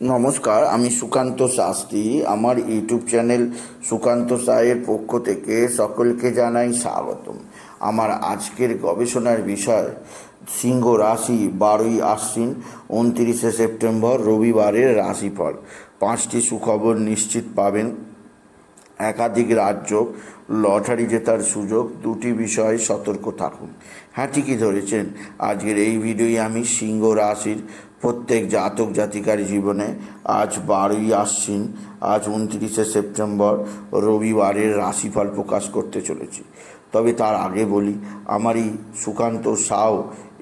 নমস্কার, আমি সুকান্ত শাস্ত্রী। আমার ইউটিউব চ্যানেল সুকান্ত সায়ের পক্ষ থেকে সকলকে জানাই স্বাগতম। আমার আজকের গবেষণার বিষয়, সিংহ রাশি বারোই আশ্বিন, উনত্রিশে সেপ্টেম্বর, রবিবারের রাশিফল। পাঁচটি সুখবর নিশ্চিত পাবেন। একাধিক রাজ্য, লটারি জেতার সুযোগ, দুটি বিষয়ে সতর্ক থাকুন। হ্যাঁ ঠিকই ধরেছেন। আজকের এই ভিডিওয়ে আমি সিংহ রাশির প্রত্যেক জাতক জাতিকার জীবনে আজ বারোই আশ্বিন, আজ উনত্রিশে সেপ্টেম্বর, রবিবারের রাশিফল প্রকাশ করতে চলেছি। তবে তার আগে বলি আমার এই সুকান্ত সাও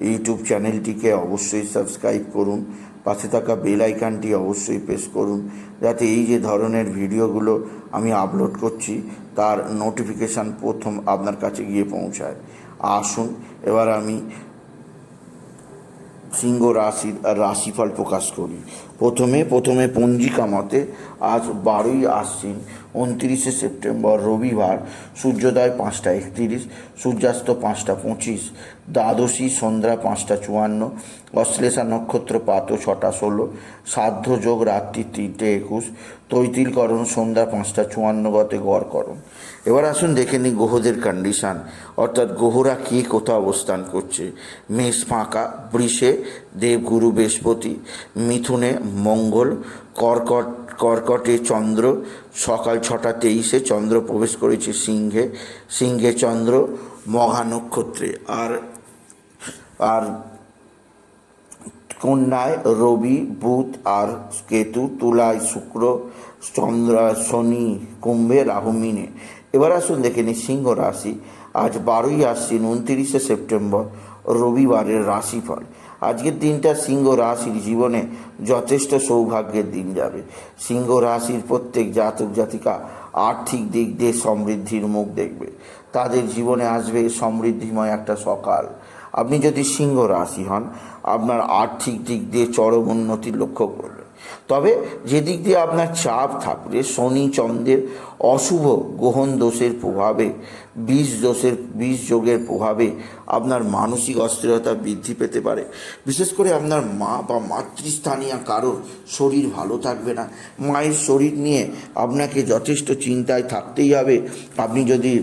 ইউটিউব চ্যানেলটিকে অবশ্যই সাবস্ক্রাইব করুন, পাশে থাকা বেল আইকানটি অবশ্যই প্রেস করুন, যাতে এই যে ধরনের ভিডিওগুলো আমি আপলোড করছি, তার নোটিফিকেশান প্রথম আপনার কাছে গিয়ে পৌঁছায়। আসুন, এবার আমি সিংহ রাশির রাশিফল প্রকাশ করি। প্রথমে প্রথমে পঞ্জিকা মতে আজ বারোই আশ্বিন, উনত্রিশে সেপ্টেম্বর রবিবার, সূর্যোদয় পাঁচটা একত্রিশ, সূর্যাস্ত পাঁচটা পঁচিশ, দ্বাদশী সন্ধ্যা পাঁচটা চুয়ান্ন, অশ্লেষা নক্ষত্র পাত ছটা ষোলো, সাধ্য যোগ রাত্রি তিনটে একুশ, তৈতিলকরণ সন্ধ্যা পাঁচটা চুয়ান্ন গতে গড়করণ এবার আসুন দেখে নিই গ্রহদের কন্ডিশান অর্থাৎ গ্রহরা কে কোথাও অবস্থান করছে। মেষ ফাঁকা, বৃষে দেবগুরু বৃহস্পতি, মিথুনে মঙ্গল, কর্কট, কর্কটে চন্দ্র, সকাল ছটা তেইশে চন্দ্র প্রবেশ করেছে সিংহে সিংহে চন্দ্র, মঘা নক্ষত্রে। আর আর কন্যায় রবি, বুধ আর কেতু, তুলায় শুক্র, চন্দ্র শনি, কুম্ভে রাহু, মিনে। এবার আসুন দেখে নিই সিংহ রাশি। আজ বারোই আশ্বিন, উনত্রিশে সেপ্টেম্বর, রবিবারের রাশিফল। আজকের দিনটা সিংহ রাশির জীবনে যথেষ্ট সৌভাগ্যের দিন যাবে। সিংহ রাশির প্রত্যেক জাতক জাতিকা আর্থিক দিক দিয়ে সমৃদ্ধির মুখ দেখবে। তাদের জীবনে আসবে সমৃদ্ধিময় একটা সকাল। আপনি যদি সিংহ রাশি হন, আপনার আর্থিক দিক দিয়ে চরম উন্নতি লক্ষ্য করবেন। তবে যেদিক দিয়ে আপনার চাপ থাকবে, শনি চন্দ্রের অশুভ গ্রহণ দোষের প্রভাবে, বিষ দোষের, বিষ যোগের প্রভাবে আপনার মানসিক অস্থিরতা বৃদ্ধি পেতে পারে। বিশেষ করে আপনার মা বা মাতৃস্থানীয় কারোর শরীর ভালো থাকবে না। মায়ের শরীর নিয়ে আপনাকে যথেষ্ট চিন্তায় থাকতেই হবে। আপনি যদি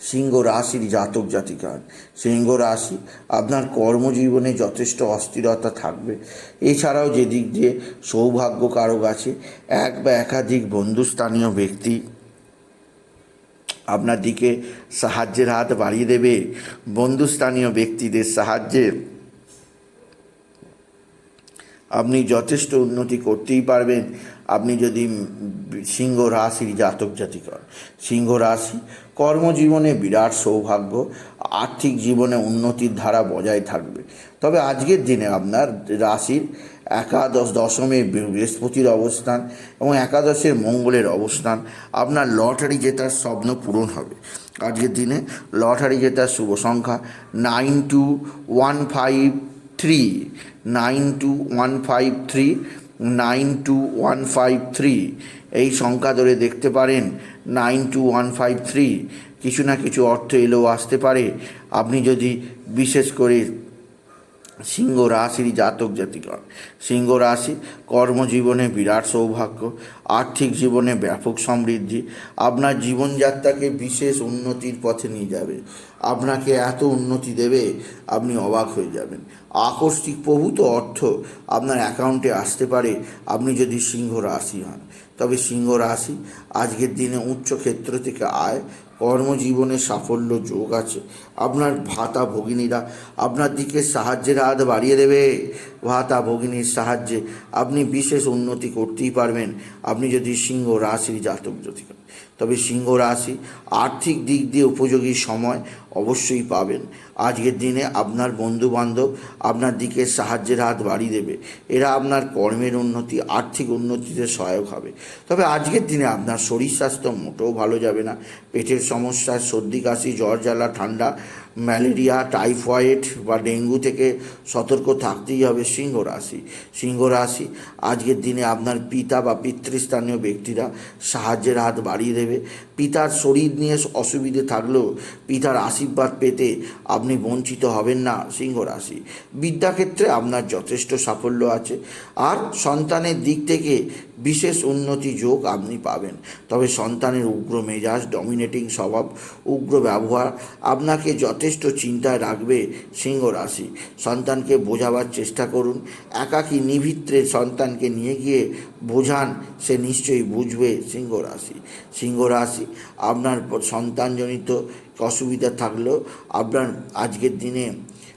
সিংহ রাশির জাতক জাতিকার। সিংহ রাশি আপনার কর্মজীবনে যথেষ্ট অস্থিরতা থাকবে। এছাড়াও যে দিক দিয়ে সৌভাগ্য কারক আছে, এক বা একাধিক বন্ধুস্থানীয় ব্যক্তি আপনার দিকে সাহায্যের হাত বাড়িয়ে দেবে। বন্ধুস্থানীয় ব্যক্তিদের সাহায্যে আপনি যথেষ্ট উন্নতি করতেই পারবেন। আপনি যদি সিংহ রাশির জাতক জাতিকর, সিংহ রাশি কর্মজীবনে বিরাট সৌভাগ্য, আর্থিক জীবনে উন্নতির ধারা বজায় থাকবে। তবে আজকের দিনে আপনার রাশির একাদশ দশমে বৃহস্পতির অবস্থান এবং একাদশের মঙ্গলের অবস্থান, আপনার লটারি জেতার স্বপ্ন পূরণ হবে। আজকের দিনে লটারি জেতার শুভ সংখ্যা nine two one five three nine two one five three nine two one five three এই সংখ্যা ধরে দেখতে পারেন nine two one five three কিছু না কিছু অর্থ এলেও আসতে পারে। আপনি যদি বিশেষ করে সিংহ রাশির জাতক জাতিগণ, সিংহ রাশি কর্মজীবনে বিরাট সৌভাগ্য, আর্থিক জীবনে ব্যাপক সমৃদ্ধি, আপনার জীবনযাত্রাকে বিশেষ উন্নতির পথে নিয়ে যাবে। আপনাকে এত উন্নতি দেবে, আপনি অবাক হয়ে যাবেন। আকস্মিক প্রভূত অর্থ আপনার অ্যাকাউন্টে আসতে পারে, আপনি যদি সিংহ রাশি হন। তবে সিংহ রাশি আজকের দিনে উচ্চ ক্ষেত্র থেকে আয়, কর্মজীবনে সাফল্য যোগ আছে। আপনার ভাতা ভগিনীরা আপনার দিকে সাহায্যের হাত বাড়িয়ে দেবে। ভাতা ভগিনীর সাহায্যে আপনি বিশেষ উন্নতি করতেই পারবেন। আপনি যদি সিংহ রাশির জাতক জ্যোতিকা তবে সিংহ রাশি আর্থিক দিক দিয়ে উপযোগী সময় অবশ্যই পাবেন। আজকের দিনে আপনার বন্ধু বান্ধব আপনার দিকে সাহায্যের হাত বাড়িয়ে দেবে। এরা আপনার কর্মের উন্নতি, আর্থিক উন্নতিতে সহায়ক হবে। তবে আজকের দিনে আপনার শরীর স্বাস্থ্য মোটেও ভালো যাবে না। পেটের সমস্যা, সর্দি, কাশি, জ্বর, জ্বালা, ঠান্ডা, ম্যালেরিয়া, টাইফয়েড বা ডেঙ্গু থেকে সতর্ক থাকতেই হবে সিংহ রাশি। সিংহ রাশি, আজকের দিনে আপনার পিতা বা পিতৃস্থানীয় ব্যক্তিরা সাহায্যের হাত বাড়িয়ে দেবে। পিতার শরীর নিয়ে অসুবিধে থাকলেও পিতার আশীর্বাদ পেতে আপনি বঞ্চিত হবেন না, সিংহ রাশি। বিদ্যাক্ষেত্রে আপনার যথেষ্ট সাফল্য আছে। আর সন্তানের দিক থেকে বিশেষ উন্নতি যোগ আপনি পাবেন। তবে সন্তানের উগ্র মেজাজ ডমিনেটিং স্বভাব, উগ্র ব্যবহার আপনাকে যথেষ্ট চিন্তায় রাখবে সিংহ রাশি। সন্তানকে বোঝাবার চেষ্টা করুন। একাকী নিভিত্রে সন্তানকে নিয়ে গিয়ে বোঝান, সে নিশ্চয়ই বুঝবে সিংহ রাশি। সিংহ রাশি আপনার সন্তানজনিত অসুবিধা থাকলেও আপনার আজকের দিনে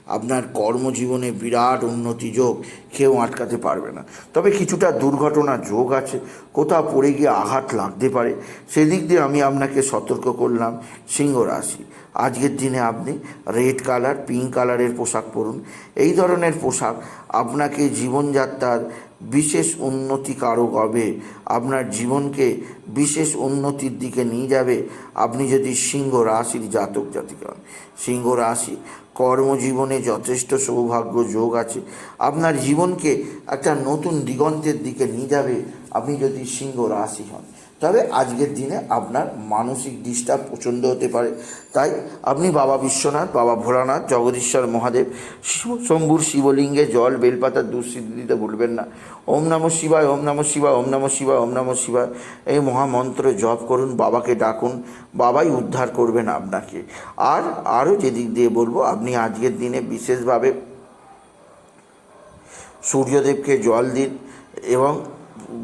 আপনার কর্মজীবনে বিরাট উন্নতি যোগ কেউ আটকাতে পারবে না। তবে কিছুটা দুর্ঘটনা যোগ আছে, কোথাও পড়ে গিয়ে আঘাত লাগতে পারে, সেদিক দিয়ে আমি আপনাকে সতর্ক করলাম সিংহ রাশি। আজকের দিনে আপনি রেড কালার, পিঙ্ক কালারের পোশাক পরুন। এই ধরনের পোশাক আপনাকে জীবনযাত্রার বিশেষ উন্নতি কারক হবে। আপনার জীবনকে বিশেষ উন্নতির দিকে নিয়ে যাবে। আপনি যদি সিংহ রাশির জাতক জাতিকা হন, সিংহ রাশি কর্মজীবনে যথেষ্ট সৌভাগ্য যোগ আছে। আপনার জীবনকে একটা নতুন দিগন্তের দিকে নিয়ে যাবে। আপনি যদি সিংহ রাশি হন তবে আজকের দিনে আপনার মানসিক ডিস্টার্ব প্রচণ্ড হতে পারে। তাই আপনি বাবা বিশ্বনাথ, বাবা ভোলানাথ, জগদীশ্বর মহাদেব শম্ভুর শিবলিঙ্গে জল, বেলপাতার দুঃসিদ্ধি দিতে ভুলবেন না। ওম নম শিবায়, ওম নম শিবায়, ওম নম শিবায়, ওম নম শিবায়। এই মহামন্ত্র জপ করুন, বাবাকে ডাকুন। বাবাই উদ্ধার করবেন আপনাকে। আর আরও যেদিক দিয়ে বলব, আপনি আজকের দিনে বিশেষভাবে সূর্যদেবকে জল দিন এবং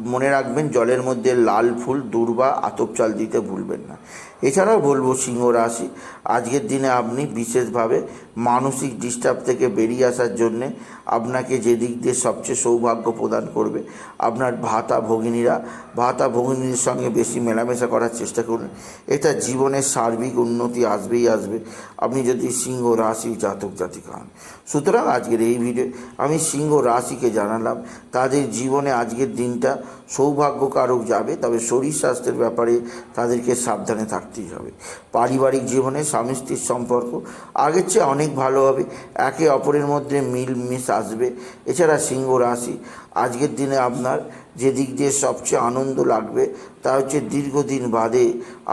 মনে রাখবেন জলের মধ্যে লাল ফুল দূর্বা আতপ চাল দিতে ভুলবেন না। এছাড়াও বলব সিংহ রাশি। আজকের দিনে আপনি বিশেষভাবে মানসিক ডিস্টার্ব থেকে বেরিয়ে আসার জন্যে আপনাকে যে দিক দিয়ে সবচেয়ে সৌভাগ্য প্রদান করবে, আপনার ভাতা ভগিনীরা। ভাতা ভগিনীর সঙ্গে বেশি মেলামেশা করার চেষ্টা করুন। এটা জীবনের সার্বিক উন্নতি আসবেই আসবে। আপনি যদি সিংহ রাশি জাতক জাতিকা হন। সুতরাং আজকের এই ভিডিও আমি সিংহ রাশিকে জানালাম। তাদের জীবনে আজকের দিনটা সৌভাগ্যকারক যাবে, তবে শরীর স্বাস্থ্যের ব্যাপারে তাদেরকে সাবধানে থাকতেই হবে। পারিবারিক জীবনে স্বামী স্ত্রীর সম্পর্ক আগের চেয়ে অনেক ভালো হবে। একে অপরের মধ্যে মিল মিস আসবে। এছাড়া সিংহ রাশি আজকের দিনে আপনার যে দিক দিয়ে সবচেয়ে আনন্দ লাগবে, তা হচ্ছে দীর্ঘদিন বাদে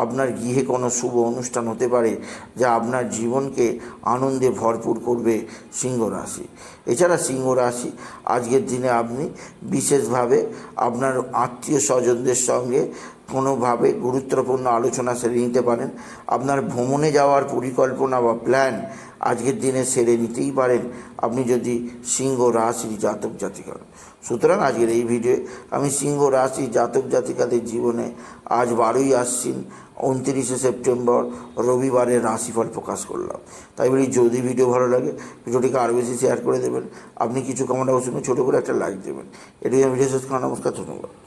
আপনার গৃহে কোনো শুভ অনুষ্ঠান হতে পারে, যা আপনার জীবনকে আনন্দে ভরপুর করবে সিংহ রাশি। এছাড়া সিংহ রাশি, আজকের দিনে আপনি বিশেষভাবে আপনার আত্মীয় স্বজনদের সঙ্গে কোনোভাবে গুরুত্বপূর্ণ আলোচনা সেরে নিতে পারেন। আপনার ভ্রমণে যাওয়ার পরিকল্পনা বা প্ল্যান আজকের দিনে সেরে নিতেই পারেন। আপনি যদি সিংহ রাশির জাতক জাতিকা। সুতরাং আজকের এই ভিডিও আমি সিংহ রাশি জাতক জাতিকাদের জীবনে আজ বারোই আসছেন উনত্রিশে সেপ্টেম্বর, রবিবারের রাশিফল প্রকাশ করলাম। তাই বলি, যদি ভিডিও ভালো লাগে, ভিডিওটিকে আরও বেশি শেয়ার করে দেবেন। আপনি কিছু কমেন্ট অবশ্যই ছোটো করে একটা লাইক দেবেন। এটাই আমি, ভিডিও শেষ করা নমস্কার, ধন্যবাদ।